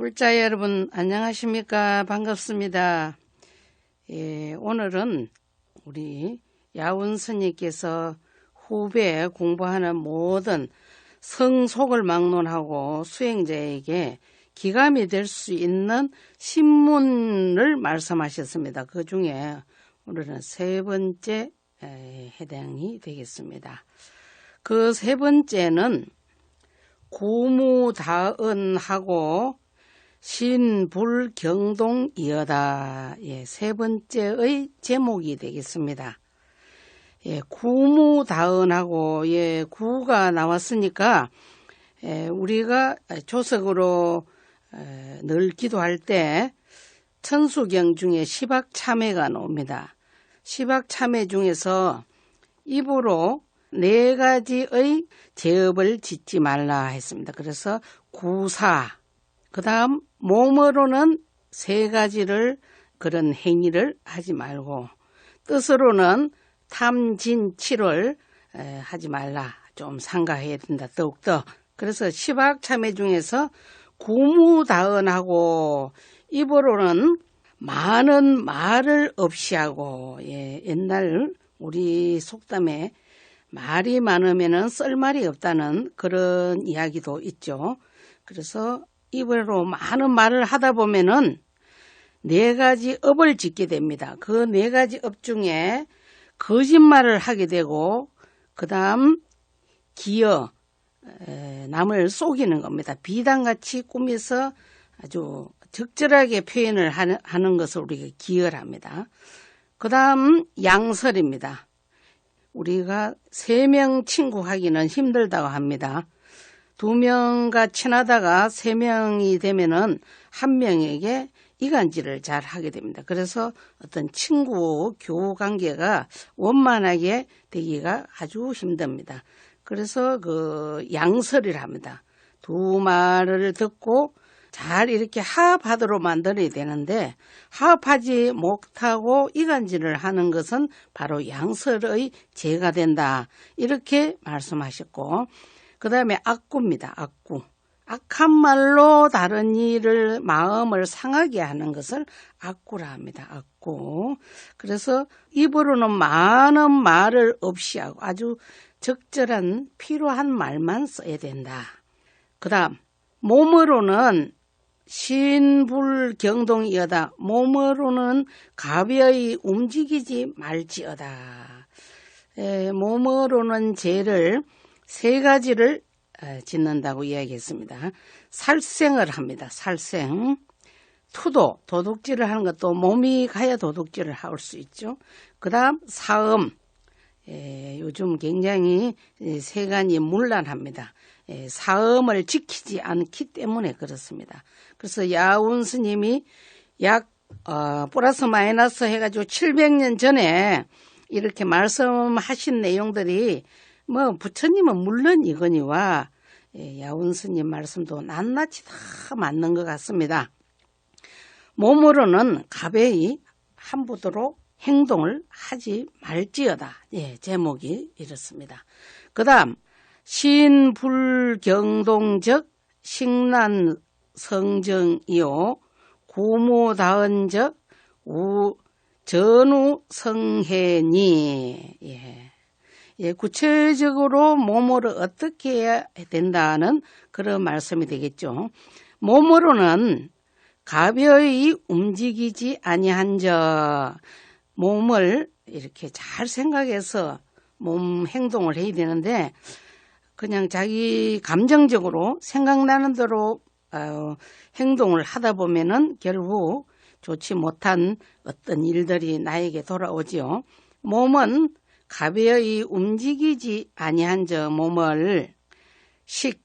불자 여러분 안녕하십니까 반갑습니다. 예, 오늘은 우리 야운 스님께서 후배 공부하는 모든 성속을 막론하고 수행자에게 기감이 될 수 있는 신문을 말씀하셨습니다. 그 중에 오늘은 세 번째 해당이 되겠습니다. 그 세 번째는 구무다은하고 신불경동이어다. 예, 세 번째의 제목이 되겠습니다. 예, 구무다은하고 예, 구가 나왔으니까 예, 우리가 조석으로 에, 늘 기도할 때 천수경 중에 시박참회가 나옵니다. 시박참회 중에서 입으로 네 가지의 제업을 짓지 말라 했습니다. 그래서 구사, 그 다음 몸으로는 세 가지를 그런 행위를 하지 말고 뜻으로는 탐진치를 하지 말라. 좀 상가해야 된다. 더욱더. 그래서 시박 참회 중에서 구무다은하고 입으로는 많은 말을 없이 하고 예, 옛날 우리 속담에 말이 많으면 썰말이 없다는 그런 이야기도 있죠. 그래서 입으로 많은 말을 하다 보면은 네 가지 업을 짓게 됩니다. 그 네 가지 업 중에 거짓말을 하게 되고 그 다음 기어 남을 속이는 겁니다. 비단같이 꾸며서 아주 적절하게 표현을 하는 것을 우리가 기여합니다. 그 다음 양설입니다. 우리가 세 명 친구 하기는 힘들다고 합니다. 두 명과 친하다가 세 명이 되면은 한 명에게 이간질을 잘 하게 됩니다. 그래서 어떤 친구 교우 관계가 원만하게 되기가 아주 힘듭니다. 그래서 그 양설을 합니다. 두 말을 듣고 잘 이렇게 하합하도록 만들어야 되는데 하합하지 못하고 이간질을 하는 것은 바로 양설의 죄가 된다. 이렇게 말씀하셨고 그 다음에 악구입니다. 악구. 악한 말로 다른 일을 마음을 상하게 하는 것을 악구라 합니다. 악구. 그래서 입으로는 많은 말을 없이 하고 아주 적절한 필요한 말만 써야 된다. 그 다음 몸으로는 신불경동이어다. 몸으로는 가벼이 움직이지 말지어다. 에, 몸으로는 죄를 세 가지를 짓는다고 이야기했습니다. 살생을 합니다. 살생. 투도, 도둑질을 하는 것도 몸이 가야 도둑질을 할 수 있죠. 그 다음 사음. 에, 요즘 굉장히 세간이 문란합니다. 에, 사음을 지키지 않기 때문에 그렇습니다. 그래서 야운 스님이 약 어, 플러스 마이너스 해가지고 700년 전에 이렇게 말씀하신 내용들이 뭐 부처님은 물론 이거니와 예, 야운 스님 말씀도 낱낱이 다 맞는 것 같습니다. 몸으로는 가벼이 함부도록 행동을 하지 말지어다. 예, 제목이 이렇습니다. 그 다음 신불경동적 식난 성정이요 구모다은적 우 전우 성해니 예. 예, 구체적으로 몸으로 어떻게 해야 된다는 그런 말씀이 되겠죠. 몸으로는 가벼이 움직이지 아니한 저 몸을 이렇게 잘 생각해서 몸 행동을 해야 되는데 그냥 자기 감정적으로 생각나는 대로 어, 행동을 하다 보면은 결국 좋지 못한 어떤 일들이 나에게 돌아오지요. 몸은 가벼이 움직이지 아니한 저 몸을 식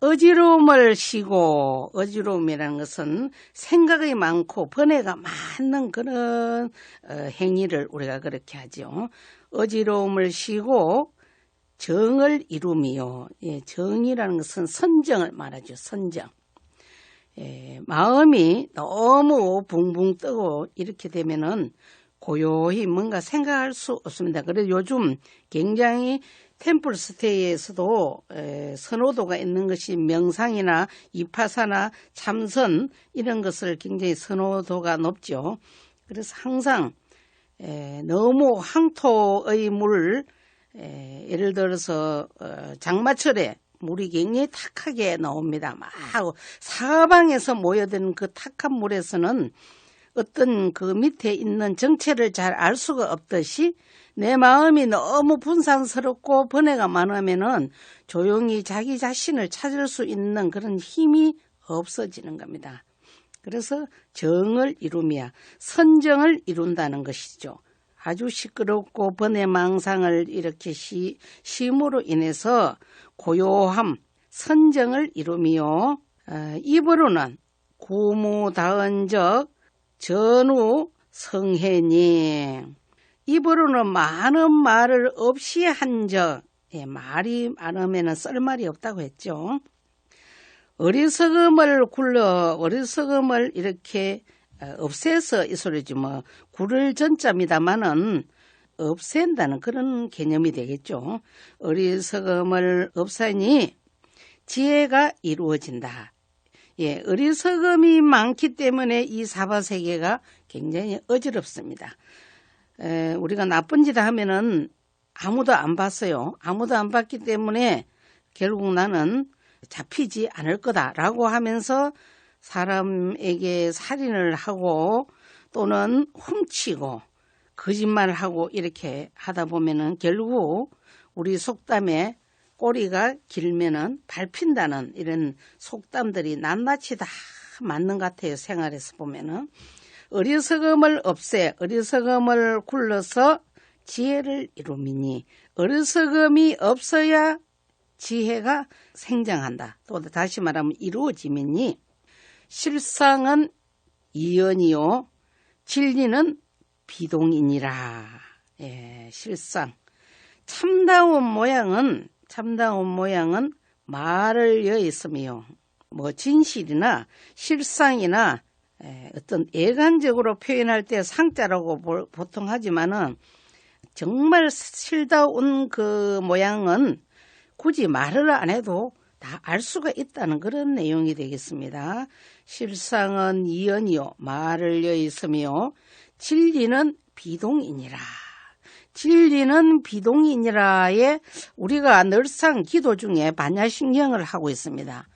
어지러움을 쉬고 어지러움이라는 것은 생각이 많고 번뇌가 많은 그런 어, 행위를 우리가 그렇게 하죠. 어지러움을 쉬고 정을 이루미요. 예, 정이라는 것은 선정을 말하죠. 선정. 예, 마음이 너무 붕붕 뜨고 이렇게 되면은 고요히 뭔가 생각할 수 없습니다. 그래서 요즘 굉장히 템플스테이에서도 선호도가 있는 것이 명상이나 이파사나 참선 이런 것을 굉장히 선호도가 높죠. 그래서 항상 너무 항토의 물 예를 들어서 어, 장마철에 물이 굉장히 탁하게 나옵니다. 막 사방에서 모여드는 그 탁한 물에서는 어떤 그 밑에 있는 정체를 잘 알 수가 없듯이 내 마음이 너무 분산스럽고 번뇌가 많으면은 조용히 자기 자신을 찾을 수 있는 그런 힘이 없어지는 겁니다. 그래서 정을 이루며 선정을 이룬다는 것이죠. 아주 시끄럽고 번외 망상을 이렇게 시, 심으로 인해서 고요함, 선정을 이루며 어, 입으로는 구무다은적 전후 성혜니 입으로는 많은 말을 없이 한적 예, 말이 많으면 썰 말이 없다고 했죠. 어리석음을 굴러 어리석음을 이렇게 어, 없애서 이 소리지 뭐 굴을 전자입니다마는 없앤다는 그런 개념이 되겠죠. 어리석음을 없애니 지혜가 이루어진다. 예, 어리석음이 많기 때문에 이 사바 세계가 굉장히 어지럽습니다. 에, 우리가 나쁜 짓 하면은 아무도 안 봤어요. 아무도 안 봤기 때문에 결국 나는 잡히지 않을 거다라고 하면서 사람에게 살인을 하고 또는 훔치고 거짓말하고 이렇게 하다 보면은 결국 우리 속담에 꼬리가 길면은 밟힌다는 이런 속담들이 낱낱이 다 맞는 것 같아요. 생활에서 보면은. 어리석음을 없애 어리석음을 굴러서 지혜를 이루미니 어리석음이 없어야 지혜가 생장한다. 또 다시 말하면 이루어지미니 실상은 이연이요 진리는 비동이니라. 예, 실상. 참다운 모양은 참다운 모양은 말을 여 있으며 뭐 진실이나 실상이나 어떤 애간적으로 표현할 때 상자라고 보통 하지만은 정말 실다운 그 모양은 굳이 말을 안 해도 다 알 수가 있다는 그런 내용이 되겠습니다. 실상은 이연이요 말을 여 있으며 진리는 비동이니라. 진리는 비동이니라에 우리가 늘상 기도 중에 반야신경을 하고 있습니다.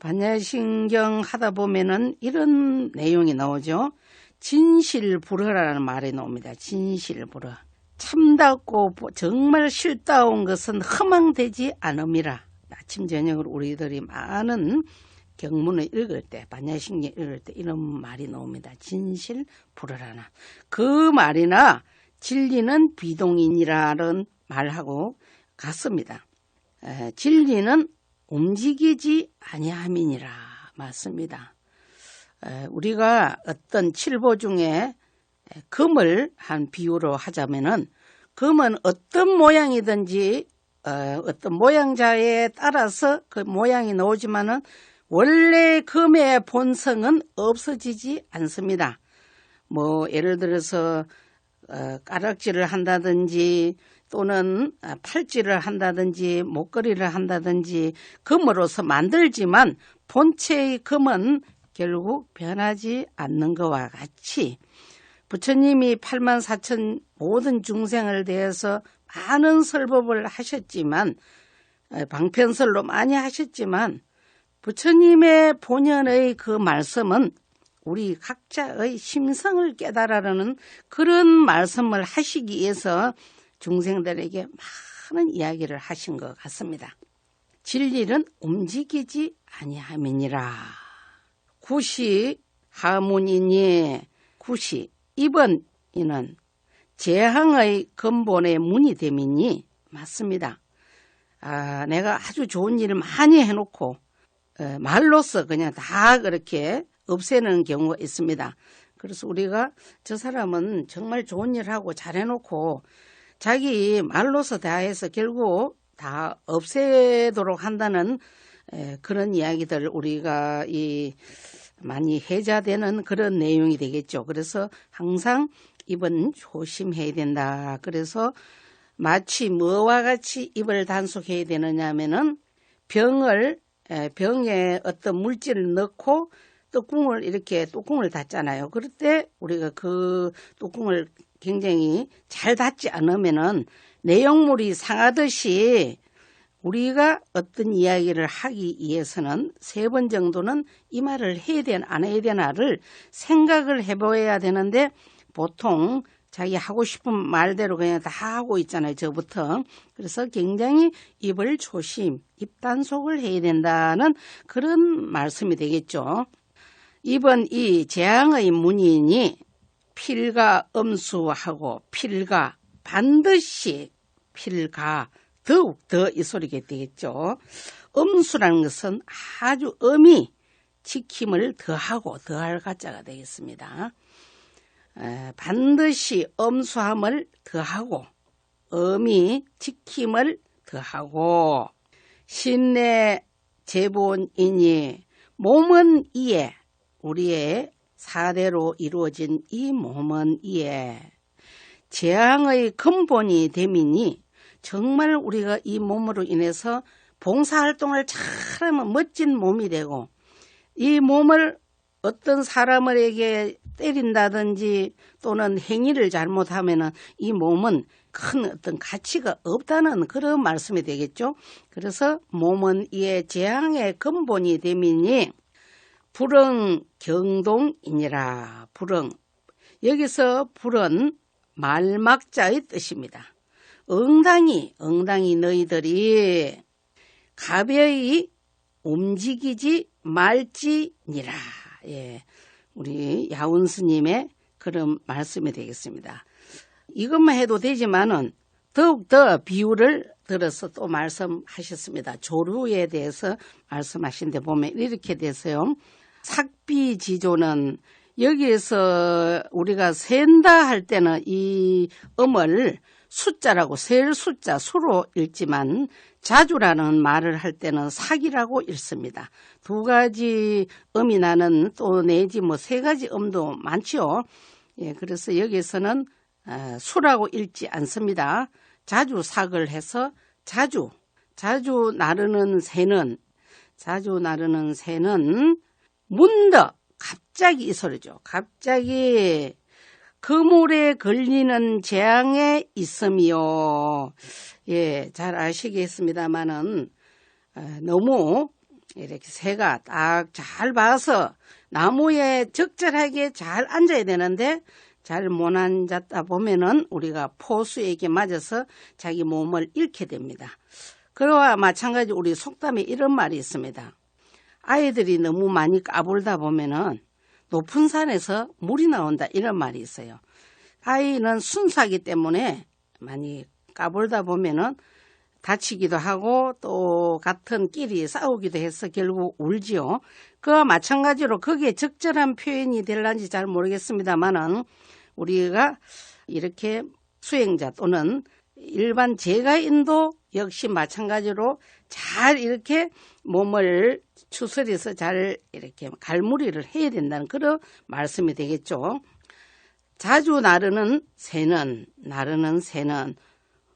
반야신경 하다 보면은 이런 내용이 나오죠. 진실불허라는 말이 나옵니다. 진실불허. 참답고 정말 실다운 것은 허망되지 않음이라. 아침 저녁으로 우리들이 많은 경문을 읽을 때, 반야신경 읽을 때 이런 말이 나옵니다. 진실불허라나. 그 말이나 진리는 비동인이라는 말하고 같습니다. 에, 진리는 움직이지 아니함이니라 맞습니다. 에, 우리가 어떤 칠보 중에 금을 한 비유로 하자면은 금은 어떤 모양이든지 어, 어떤 모양자에 따라서 그 모양이 나오지만은 원래 금의 본성은 없어지지 않습니다. 뭐 예를 들어서 어, 까락질을 한다든지 또는 아, 팔찌를 한다든지 목걸이를 한다든지 금으로서 만들지만 본체의 금은 결국 변하지 않는 것과 같이 부처님이 8만 4천 모든 중생을 대해서 많은 설법을 하셨지만 어, 방편설로 많이 하셨지만 부처님의 본연의 그 말씀은 우리 각자의 심성을 깨달아라는 그런 말씀을 하시기 위해서 중생들에게 많은 이야기를 하신 것 같습니다. 진리는 움직이지 아니함이니라. 구시 하문이니 구시 이번 이는 재앙의 근본의 문이 됨이니 맞습니다. 아, 내가 아주 좋은 일을 많이 해놓고 어, 말로써 그냥 다 그렇게 없애는 경우가 있습니다. 그래서 우리가 저 사람은 정말 좋은 일 하고 잘해놓고 자기 말로서 다해서 결국 다 없애도록 한다는 그런 이야기들 우리가 이 많이 해자되는 그런 내용이 되겠죠. 그래서 항상 입은 조심해야 된다. 그래서 마치 뭐와 같이 입을 단속해야 되느냐 하면은 병을 병에 어떤 물질을 넣고 뚜껑을 이렇게 뚜껑을 닫잖아요. 그럴 때 우리가 그 뚜껑을 굉장히 잘 닫지 않으면은 내용물이 상하듯이 우리가 어떤 이야기를 하기 위해서는 세 번 정도는 이 말을 해야 되나 안 해야 되나를 생각을 해봐야 되는데 보통 자기 하고 싶은 말대로 그냥 다 하고 있잖아요. 저부터. 그래서 굉장히 입을 조심, 입단속을 해야 된다는 그런 말씀이 되겠죠. 이번 이 재앙의 문인이 필과 음수하고 필과 반드시 필과 더욱 더 이 소리가 되겠죠. 음수라는 것은 아주 음이 지킴을 더하고 더할 가짜가 되겠습니다. 에, 반드시 엄수함을 더하고 음이 지킴을 더하고 신내 제본이니 몸은 이에 우리의 사대로 이루어진 이 몸은 이에 재앙의 근본이 되미니 정말 우리가 이 몸으로 인해서 봉사활동을 잘하면 멋진 몸이 되고 이 몸을 어떤 사람에게 때린다든지 또는 행위를 잘못하면 이 몸은 큰 어떤 가치가 없다는 그런 말씀이 되겠죠. 그래서 몸은 이의 재앙의 근본이 되미니 불응 경동이니라. 불응. 여기서 불은 말막자의 뜻입니다. 응당이, 응당이 너희들이 가벼이 움직이지 말지니라. 예. 우리 야운 스님의 그런 말씀이 되겠습니다. 이것만 해도 되지만은 더욱더 비유를 들어서 또 말씀하셨습니다. 조류에 대해서 말씀하신 데 보면 이렇게 돼서요. 삭비 지조는 여기에서 우리가 센다 할 때는 이 음을 숫자라고 셀 숫자 수로 읽지만 자주라는 말을 할 때는 사기라고 읽습니다. 두 가지 음이 나는 또 내지 뭐 세 가지 음도 많지요. 예, 그래서 여기서는 어, 수라고 읽지 않습니다. 자주 삭을 해서 자주 자주 나르는 새는 자주 나르는 새는 문득 갑자기 이 소리죠. 갑자기 그물에 걸리는 재앙에 있음이요. 예, 잘 아시겠습니다만은 어, 너무 이렇게 새가 딱 잘 봐서 나무에 적절하게 잘 앉아야 되는데 잘 못 앉았다 보면은 우리가 포수에게 맞아서 자기 몸을 잃게 됩니다. 그와 마찬가지 우리 속담에 이런 말이 있습니다. 아이들이 너무 많이 까불다 보면은 높은 산에서 물이 나온다 이런 말이 있어요. 아이는 순사기 때문에 많이 까불다 보면은 다치기도 하고 또 같은 끼리 싸우기도 해서 결국 울지요. 그와 마찬가지로 거기에 적절한 표현이 될란지 잘 모르겠습니다만은 우리가 이렇게 수행자 또는 일반 제가인도 역시 마찬가지로 잘 이렇게 몸을 추스려서 잘 이렇게 갈무리를 해야 된다는 그런 말씀이 되겠죠. 자주 나르는 새는 나르는 새는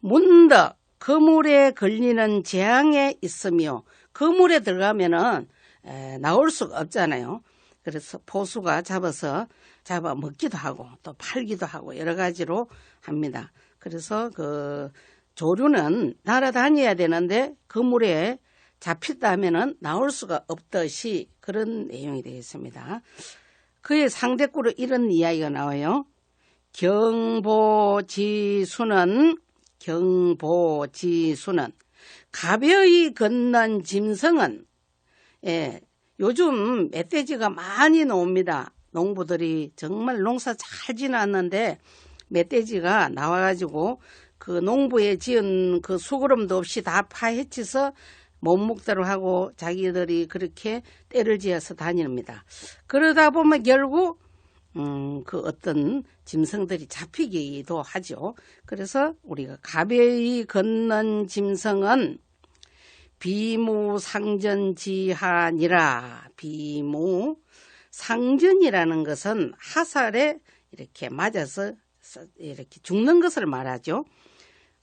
문득 그물에 걸리는 재앙에 있으며 그물에 들어가면은 에, 나올 수가 없잖아요. 그래서 포수가 잡아서 잡아 먹기도 하고 또 팔기도 하고 여러 가지로 합니다. 그래서 그 조류는 날아다녀야 되는데 그물에 잡혔다 하면은 나올 수가 없듯이 그런 내용이 되겠습니다. 그의 상대꾸로 이런 이야기가 나와요. 경보지수는 경보지수는 가벼이 걷는 짐승은 예, 요즘 멧돼지가 많이 나옵니다. 농부들이 정말 농사 잘 지났는데 멧돼지가 나와가지고 그 농부에 지은 그 수그럼도 없이 다 파헤쳐서 몸목대로 하고 자기들이 그렇게 때를 지어서 다닙니다. 그러다 보면 결국 음, 그 어떤 짐승들이 잡히기도 하죠. 그래서 우리가 가벼이 걷는 짐승은 비무상전지하니라. 비무상전이라는 것은 하살에 이렇게 맞아서 이렇게 죽는 것을 말하죠.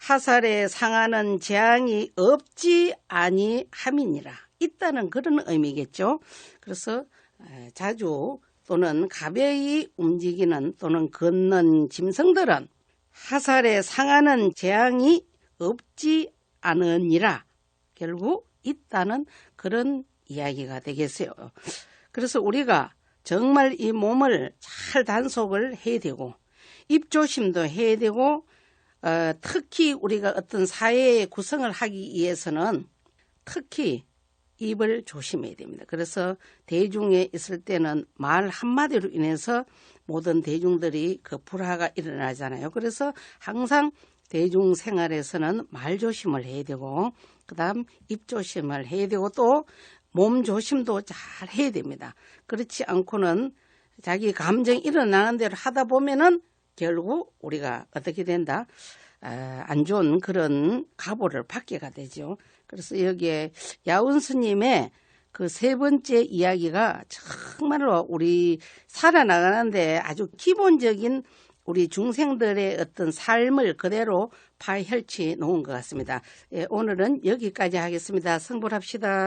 하살에 상하는 재앙이 없지 아니함이니라. 있다는 그런 의미겠죠. 그래서 자주 또는 가벼이 움직이는 또는 걷는 짐승들은 하살에 상하는 재앙이 없지 않으니라. 결국 있다는 그런 이야기가 되겠어요. 그래서 우리가 정말 이 몸을 잘 단속을 해야 되고 입조심도 해야 되고 어, 특히 우리가 어떤 사회의 구성을 하기 위해서는 특히 입을 조심해야 됩니다. 그래서 대중에 있을 때는 말 한마디로 인해서 모든 대중들이 그 불화가 일어나잖아요. 그래서 항상 대중 생활에서는 말 조심을 해야 되고 그 다음 입 조심을 해야 되고 또 몸 조심도 잘 해야 됩니다. 그렇지 않고는 자기 감정이 일어나는 대로 하다 보면은 결국 우리가 어떻게 된다? 아, 안 좋은 그런 가보를 받게가 되죠. 그래서 여기에 야운 스님의 그 세 번째 이야기가 정말로 우리 살아나가는데 아주 기본적인 우리 중생들의 어떤 삶을 그대로 파헤치 놓은 것 같습니다. 예, 오늘은 여기까지 하겠습니다. 성불합시다.